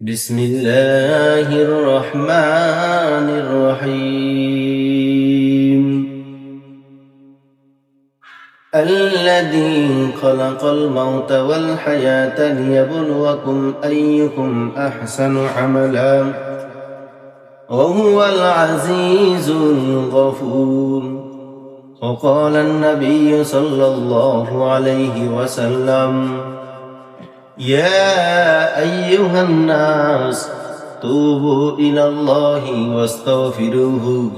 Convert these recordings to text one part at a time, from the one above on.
بسم الله الرحمن الرحيم. الذي خلق الموت والحياة ليبلوكم أيكم أحسن عملا. وهو العزيز الغفور. وقال النبي صلى الله عليه وسلم يا أيها الناس توبوا إلى الله واستغفروه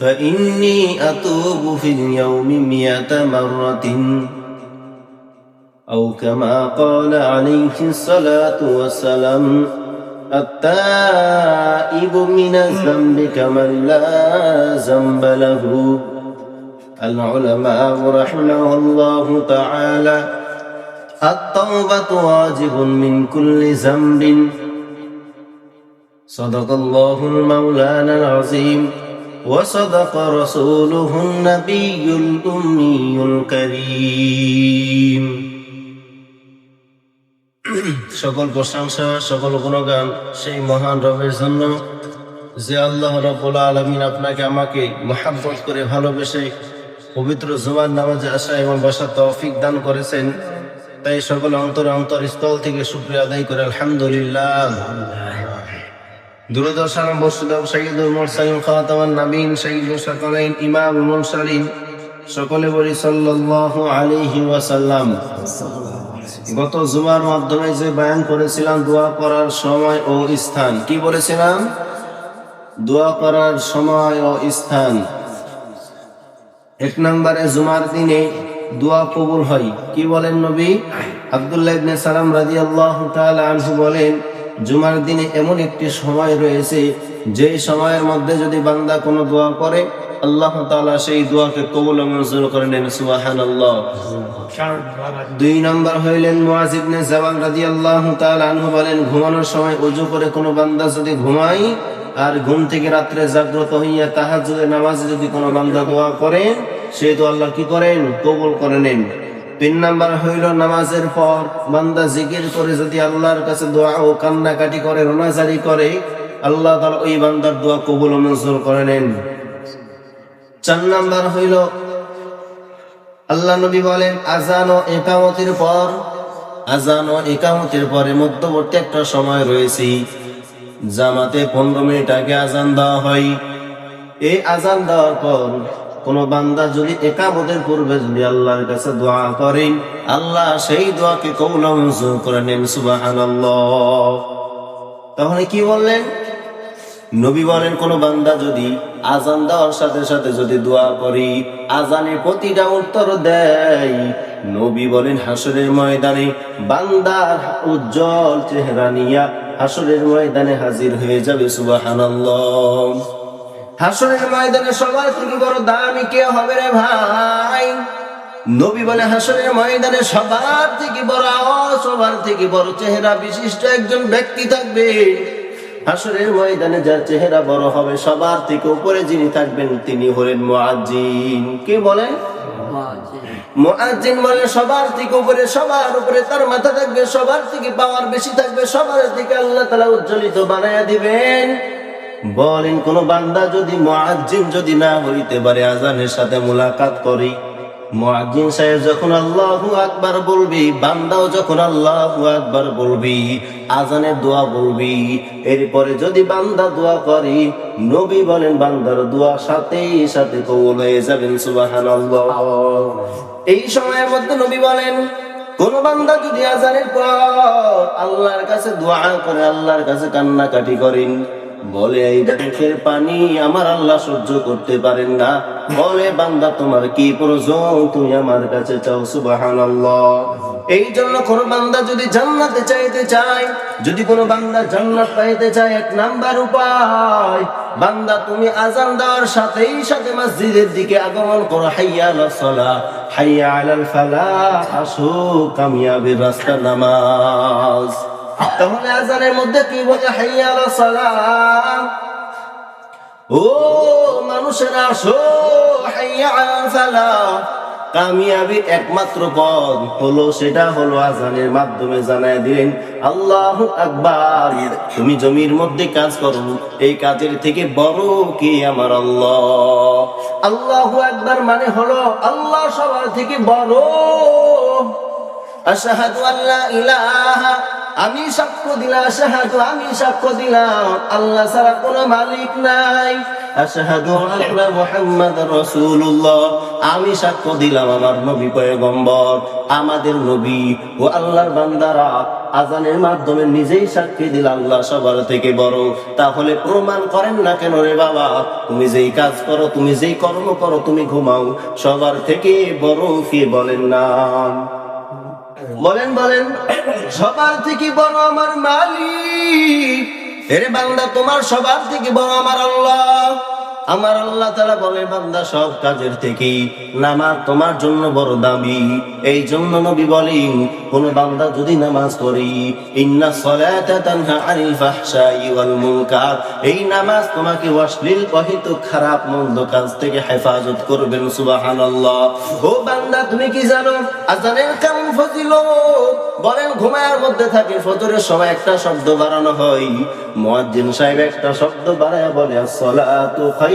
فإني أتوب في اليوم مئة مرة. أو كما قال عليه الصلاة والسلام التائب من الذنب كمن لا ذنب له. العلماء رحمه الله تعالى التوبة واجب من كل ذنب صدق الله المولانا العظيم وصدق رسوله النبي الأمي الكريم সকল প্রশংসা সকল গুণগান সেই মহান রবের জন্য যে আল্লাহ রব্বুল আলমিন আপনাকে আমাকে মহাব্বত করে ভালোবেসে পবিত্র জুমার নামাজে আসা এবং বসার তৌফিক দান করেছেন তাই সকল অন্তর অন্তর স্থল থেকে শুক্রিয়া আদায় করে, আলহামদুলিল্লাহ। দূরদর্শন বসুদেব সঈদুল মুরসালিম খাতামান নবীন সঈদুল সকলাইন ইমামুল মুরসালিন, সকলে বলি সাল্লাল্লাহু আলাইহি ওয়াসাল্লাম। গত জুমার মাধ্যমে যে বয়ান করেছিলাম, দোয়া করার সময় ও স্থান। কি বলেছিলাম? দোয়া করার সময় ও স্থান। এক নম্বরে জুমার দিনে দোয়া কবুল হয়। কি বলেন নবী? আব্দুল্লাহ সালাম রাদিয়াল্লাহু তাআলা আনহু বলেন, জুমার দিনে এমন একটি সময় রয়েছে, যে সময়ের মধ্যে যদি বান্দা কোনো দোয়া করে, আল্লাহ সেই দোয়াকে কবুল মঞ্জুর করে নেন। সুবহানাল্লাহ। দুই নম্বর হইলেন মুআজ ইবনে জাবাল রাদিয়াল্লাহু তাআলা আনহু বলেন, ঘুমানোর সময় ওযু করে কোনো বান্দা যদি ঘুমায় আর ঘুম থেকে রাত্রে জাগ্রত হইয়া তাহাজ্জুদের নামাজে যদি কোনো বান্দা দোয়া করে সে তো আল্লাহ কি করেন? কবুল করে নেন তিন নাম্বার হইল নামাজের পর বান্দা জিকির করে যদি আল্লাহর কাছে দোয়া ও কান্নাকাটি করে, রোনাজারি করে, আল্লাহ তাআলা ওই বান্দার দোয়া কবুল মঞ্জুর করে নেন চার নাম্বার হইল, আল্লাহ নবী বলেন, আজান ও একামতির পর, আজান ও একামতির পরে মধ্যবর্তী একটা সময় রয়েছে। জামাতে পনেরো মিনিট আগে আজান দেওয়া হয়। এই আজান দেওয়ার পর কোন বান্দা যদি একামতের পূর্বে যদি আল্লাহর কাছে দোয়া করে, আল্লাহ সেই দোয়াকে কৌল করে নেন, সুবহানাল্লাহ। তাহলে কি বললেন? নবী বলেন, কোন বান্দা যদি আজান দেওয়ার সাথে সাথে যদি দোয়া করি আজানের প্রতিটা উত্তর দেয়। নবী বলেন, হাসরের ময়দানে বান্দার উজ্জ্বল চেহারা নিয়া হাসরের ময়দানে হাজির হয়ে যাবে, সুবহানাল্লাহ। হাসরের ময়দানে সবার থেকে বড় দামি কে হবে রে ভাই? নবী বলে হাসনের ময়দানে সবার থেকে বড় সবার থেকে বড় চেহারা বিশিষ্ট একজন ব্যক্তি থাকবে। হাসরের ময়দানে যার চেহারা বড় হবে, সবার থেকে উপরে যিনি থাকবেন তিনি হলেন মুআজ্জিন। কে বলেন মুআজ্জিন বলে, সবার থেকে উপরে, সবার উপরে তার মাথা থাকবে, সবার থেকে পাওয়ার বেশি থাকবে, সবার থেকে আল্লাহ তাআলা উজ্জ্বলিত বানায়া দিবেন। বলেন, কোন বান্দা যদি মুআজ্জিন যদি না হইতে পারে, আজানের সাথে মুলাকাত করি। মুআজ্জিন সাহেব যখন আল্লাহু আকবার বলবি, বান্দাও যখন আল্লাহু আকবার বলবি, আজানের দোয়া বলবি, এরপরে যদি বান্দা দোয়া করি, নবী বলেন, বান্দার দোয়া সাথে সাথে কবুল হয়ে যাবেন, সুবহানাল্লাহ। এই সময়ের মধ্যে নবী বলেন, কোন বান্দা যদি আজানের পর আল্লাহর কাছে দোয়া করে, আল্লাহর কাছে কান্নাকাটি করেন বলে, এই চোখের পানি আমার আল্লাহ সহ্য করতে পারেন না। বলে, বান্দা, তোমার কি প্রয়োজন? তুমি আমার কাছে চাও, সুবহানাল্লাহ। এই জন্য কোন বান্দা যদি জান্নাতে চাইতে চায়, যদি কোনো বান্দা জান্নাত পাইতে চায়, এক নাম্বার উপায়, বান্দা, তুমি আজান দেওয়ার সাথেই সাথে মসজিদের দিকে আগমন করো। হাইয়া সালাহ হাইয়া আলাল ফালাহ আসো কামিয়াবের রাস্তা নামাজ। তাহলে আজানের মধ্যে কি বলে, হাইয়া সালাহ ও মানুষেরা, আসো, হাইয়া ফালাহ কামিয়াবির একমাত্র পদ হলো, সেটা হলো আজানের মাধ্যমে জানায় দিলেন, আল্লাহ আকবার, তুমি জমির মধ্যে কাজ করো, এই কাজের থেকে বড় কি আমার আল্লাহ? আল্লাহ আকবার মানে হলো, আল্লাহ সবার থেকে বড়। আশহাদু আল্লা ইলাহা আমি সাক্ষ্য দিলাম, আশহাদু আমি সাক্ষ্য দিলাম। আল্লাহ ছাড়া কোনো মালিক নাই। আমি সাক্ষ্য দিলাম আমার নবী পয়গম্বর, আমাদের নবী ও আল্লাহর বান্দারা। আজানের মাধ্যমে নিজেই সাক্ষী দিল আল্লাহ সবার থেকে বড় তাহলে প্রমাণ করেন না কেন রে বাবা? তুমি যেই কাজ করো, তুমি যেই কর্ম করো, তুমি ঘুমাও। সবার থেকে বড় কে বলেন না? বলেন বলেন, সবার থেকে বড় আমার মালিক। এরে বান্দা, তোমার সবার থেকে বড় আমার আল্লাহ। আমার আল্লাহ তারা বলে, বান্দা, সব কাজের থেকে নামাজ তোমার জন্য বড় দামি। এই জন্য নবী বলেন, কোন বান্দা যদি নামাজ পড়ি, ইন্না সলাতা তানহা আনিল ফাহশাই ওয়াল মুনকার এই নামাজ তোমাকে অশ্লীল, অহিত, খারাপ, মন্দ কাজ থেকে হেফাজত করবেন সুবহানাল্লাহ। ও বান্দা, তুমি কি জানো, আজানের কেমন ফজিলত। বলেন ঘুমায়ের মধ্যে থাকে, ফজরের সময় একটা শব্দ বাড়ানো হয়। মুয়াজ্জিন সাহেব একটা শব্দ বাড়ায় বলে, আসসালাতু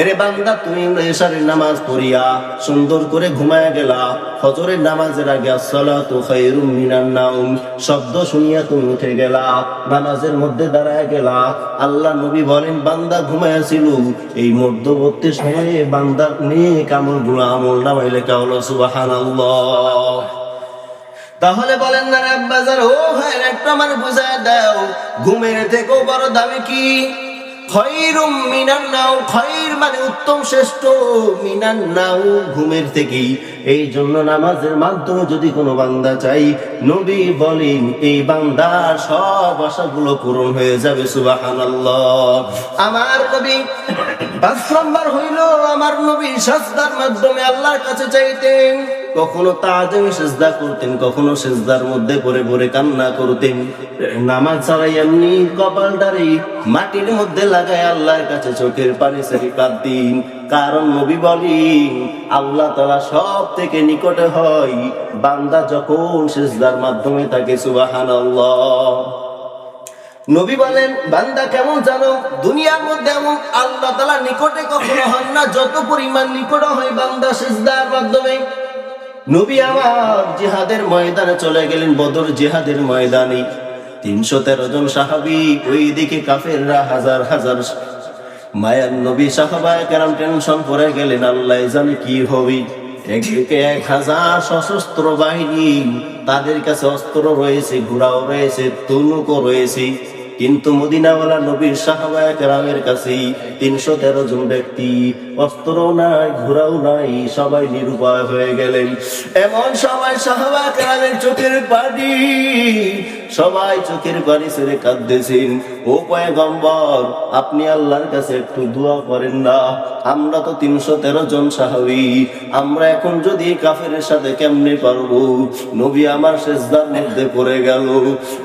এরে বান্দা, তুমি এশারের নামাজ পড়িয়া সুন্দর করে ঘুমায় গেলা। ফজরের নামাজের আগে আসসালাতু খায়রুম মিনান নাউম শব্দ শুনিয়া তুমি উঠে গেলা। নামাজের মধ্যে দাঁড়ায় গেলা। আল্লাহ নবী বলেন, বান্দা ঘুমাইয়াছিল। এই মধ্যবর্তী সময়ে বান্দার নেক আমলগুলো আমল নামাই লেখা হলো সুবহানাল্লাহ। তাহলে বলেন, না আব্বাজার ও ভাই একটা আমার বুঝায় দাও, ঘুমের থেকেও বড় দামি কি? খৈরুম মিনান নাও, খৈর মানে উত্তম শ্রেষ্ঠ। মিনান নাও, ঘুমের থেকেই। এই জন্য নামাজের মাধ্যমে যদি কোনো বান্দা চাই, নবী বলেন, এই বান্দার সব আশাগুলো পূরণ হয়ে যাবে, সুবহানাল্লাহ। আমার নবী পাঁচ নম্বর হইল, আমার নবী সাজদার মাধ্যমে আল্লাহর কাছে চাইতেন। কখনো তাজমে সেজদা করতেন, কখনো সেজদার মধ্যে পরে পড়ে কান্না করতেন। নামাজ ছাড়াই এমনি কপালটারে মাটির মধ্যে লাগায় আল্লাহর কাছে চোখের পানি সেরি দিন। কারণ নবী বলেন, আল্লাহ তালা সব থেকে নিকটে হয়। বান্দা যখন সেজদার মাধ্যমে তাকে সুবাহান আল্লাহ নবী বলেন, বান্দা কেমন জানো, দুনিয়ার মধ্যে এমন আল্লাহ তালা নিকটে কখনো হন না, যত পরিমাণ নিকট হয় বান্দা সেজদার মাধ্যমে। নবী আমার জিহাদের ময়দানে চলে গেলেন বদর জিহাদের ময়দানে। তিনশো তেরো জন সাহাবি ওই দিকে কাফেররা হাজার হাজার। মায়ার নবী সাহাবায় কেরাম টেনশন করে গেলেন, আল্লাহ জানে কি হবে। একদিকে এক হাজার সশস্ত্র বাহিনী, তাদের কাছে অস্ত্র রয়েছে, ঘোড়াও রয়েছে, তনুকও রয়েছে। কিন্তু মদিনাওয়ালা নবীর সাহাবায় কেরামের কাছেই তিনশো তেরো জন ব্যক্তি অস্ত্র নাই, ঘোড়াও নাই, সবাই নিরুপায় হয়ে গেলেন। এমন সবাই সাহাবা কেরামের চোখের পানি, সবাই চোখের পানি ছেড়ে কাঁদতেছেন। ও পয়গম্বর, আপনি আল্লাহর কাছে একটু দোয়া করেন না। আমরা তো তিনশো তেরো জন সাহাবি, আমরা এখন যদি কাফের সাথে কেমনে পারব? নবী আমার শেষদার মধ্যে পড়ে গেল।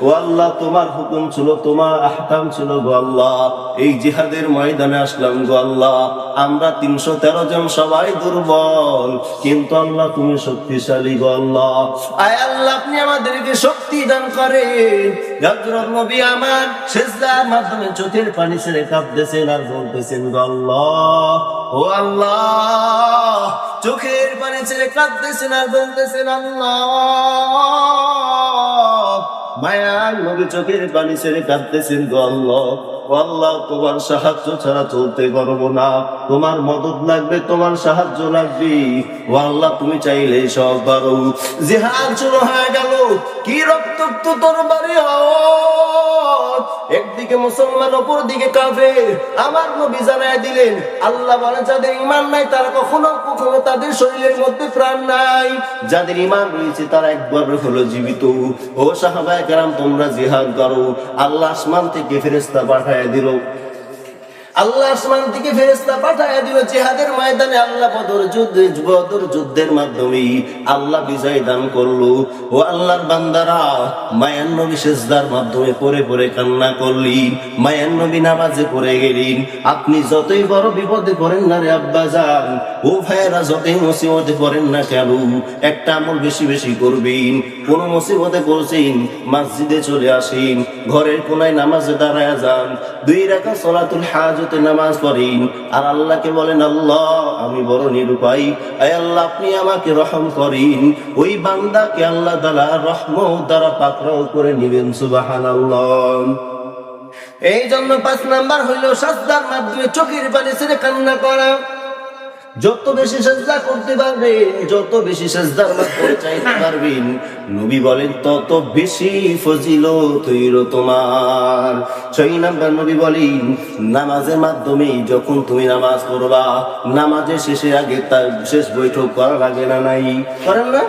ও আল্লাহ, তোমার হুকুম ছিল, তোমার আহকাম ছিল গো আল্লাহ। এই জিহাদের ময়দানে আসলাম গো আল্লাহ। আমরা তিনশো তেরো জন সবাই দুর্বল। কিন্তু আল্লাহ, তুমি শক্তিশালী আল্লাহ। আয় আল্লাহ, আপনি আমাদেরকে শক্তি দান হযরত নবী চোখের পানি ছেড়ে বলতেছেন চোখের কাঁদতেছেন আর আল্লাহ নবী চোখের কাঁদতেছেন আল্লাহ, তোমার সাহায্য ছাড়া চলতে পারব না। তোমার মদত লাগবে, তোমার সাহায্য লাগবে। ও আল্লাহ, তুমি চাইলে সব পারো। জেহাদ শুরু হয়ে গেল। কি রক্তাক্ত তোর বাড়ি একদিকে মুসলমান অপর দিকে কাফের। আমার নবী জানায় দিলেন, আল্লাহ বলে, যাদের ইমান নাই, তারা কখনো কখনো তাদের শরীরের মধ্যে প্রাণ নাই। যাদের ইমান রয়েছে, তারা একবার হলো জীবিত। ও সাহাবায় কারাম, তোমরা জিহাদ করো। আল্লাহ আসমান থেকে ফেরেস্তা পাঠায় দিল। আল্লাহ আসমান থেকে ফেরেস্তা পাঠায় দিল জিহাদের ময়দানে। আল্লাহ বদর যুদ্ধে, বদর যুদ্ধের মাধ্যমে আল্লাহ বিজয় দান করল। ও আল্লাহর বান্দারা মায়ান নবী সেজদার মাধ্যমে পরে পরে কান্না করলেন মায়ান নবী নামাজে পড়ে আপনি যতই বড় বিপদে পড়েন না রে আব্বা যান ও ভাইয়েরা যতই মুসিবতে পড়েন না কেন, একটা আমল বেশি বেশি করবেন। কোন মুসিবতে পড়ছেন, মসজিদে চলে আসেন, ঘরের কোনায় নামাজে দাঁড়ায় যান, দুই রাখা সলাতুল হাজতে নামাজ পড়েন। আর আল্লাহকে বলেন, আল্লাহ, আমি বড় নিরুপায়। আয় আল্লাহ, আপনি আমাকে রহম করেন। ওই বান্দাকে আল্লাহ দ্বারা রহম দ্বারা পাকড়াও করে নিবেন সুবাহান আল্লাহ এই জন্য পাঁচ নাম্বার হইল, সাজদার মাধ্যমে চোখের পানি ছেড়ে কান্না করা। যত বেশি সাজদা করতে পারবেন যত বেশি সাজদার মাধ্যমে চাইতে পারবেন নবী বলেন, তত বেশি ফজিলত হইল তোমার। ছয় নাম্বার নবী বলেন, নামাজের মাধ্যমে যখন তুমি নামাজ পড়বা, নামাজের শেষে আগে তার শেষ বৈঠক করা লাগে না নাই? করেন না?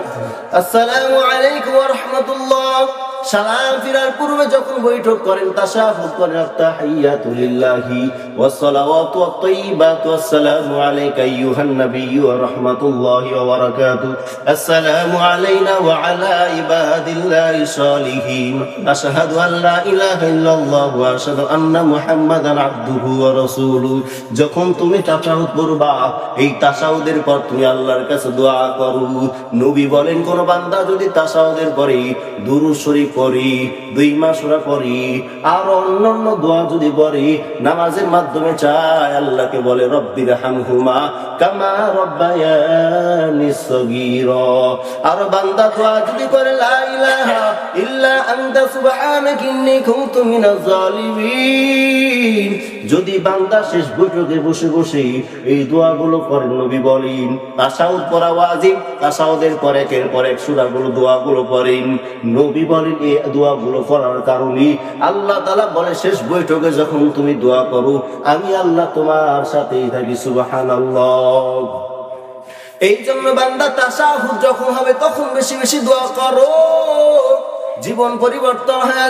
আসসালামু আলাইকুম ওয়া রাহমাতুল্লাহ। সালাম ফিরার পূর্বে যখন বৈঠক করেন, তাশাহুদ করেন, আত্তাহিয়াতু লিল্লাহি ওয়াস সালাওয়াতু ওয়াত আসসালামু আলাইকা আইয়ুহান নাবিয়্যু ওয়া রাহমাতুল্লাহি ওয়া আসসালামু আলাইনা ওয়া আলা সালিহিন। আশহাদু লা ইলাহা ইল্লাল্লাহ ওয়া আশহাদু আন্না মুহাম্মাদান আবদুহু ওয়া রাসূলুহু যখন তুমি তাশাহুদ পড়বা এই তাশাহুদের পর তুমি আল্লাহর কাছে দোয়া করো। নবী বলেন, কোন বান্দা যদি তাশাহুদের পরে দুরূদ শরীফ পড়ি দুই মাস ওরা করি, আর অন্য অন্য দোয়া যদি করি নামাজের মাধ্যমে চায় আল্লাহকে বলে, রব্বির হামহুমা কামা রব্বায়ানি সগীরা। আর বান্দা দোয়া যদি করে, লা যদি বান্দা শেষ বৈঠকে বসে বসে এই দোয়াগুলো করেন নবী বলেন, তাসাউদ পড়া ওয়াজিব, তাসাউদের পর একের পর এক সূরাগুলো দোয়াগুলো পড়েন নবী বলেন, এই দোয়াগুলো পড়ার কারণে আল্লাহ তাআলা বলে, শেষ বৈঠকে যখন তুমি দোয়া করো, আমি আল্লাহ তোমার সাথেই থাকি, সুবহানাল্লাহ। এই জন্য বান্দা তাসাহুদ যখন হবে, তখন বেশি বেশি দোয়া করো। জীবন পরিবর্তন হয়ে